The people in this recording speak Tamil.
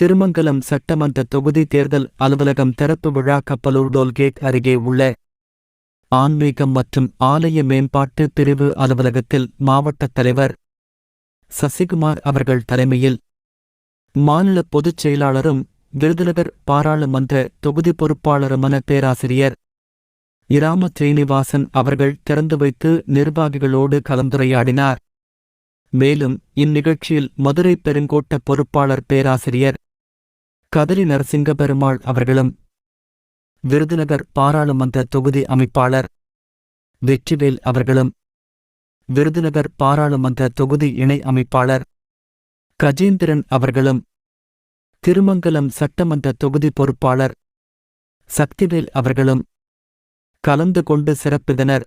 திருமங்கலம் சட்டமன்ற தொகுதி தேர்தல் அலுவலகம் திறப்பு விழா கப்பலூர் டோல்கேட் அருகே உள்ள ஆன்மீகம் மற்றும் ஆலய மேம்பாட்டு பிரிவு அலுவலகத்தில் மாவட்டத் தலைவர் சசிகுமார் அவர்கள் தலைமையில் மாநில பொதுச் செயலாளரும் விருதுநகர் பாராளுமன்ற தொகுதி பொறுப்பாளருமான பேராசிரியர் இராம ஸ்ரீனிவாசன் அவர்கள் திறந்து வைத்து நிர்வாகிகளோடு கலந்துரையாடினார். மேலும் இந்நிகழ்ச்சியில் மதுரை பெருங்கோட்ட பொறுப்பாளர் பேராசிரியர் கதரி நரசிங்க பெருமாள் அவர்களும் விருதுநகர் பாராளுமன்ற தொகுதி அமைப்பாளர் வெற்றிவேல் அவர்களும் விருதுநகர் பாராளுமன்ற தொகுதி இணை அமைப்பாளர் கஜேந்திரன் அவர்களும் திருமங்கலம் சட்டமன்ற தொகுதி பொறுப்பாளர் சக்திவேல் அவர்களும் கலந்து கொண்டு சிறப்பித்தனர்.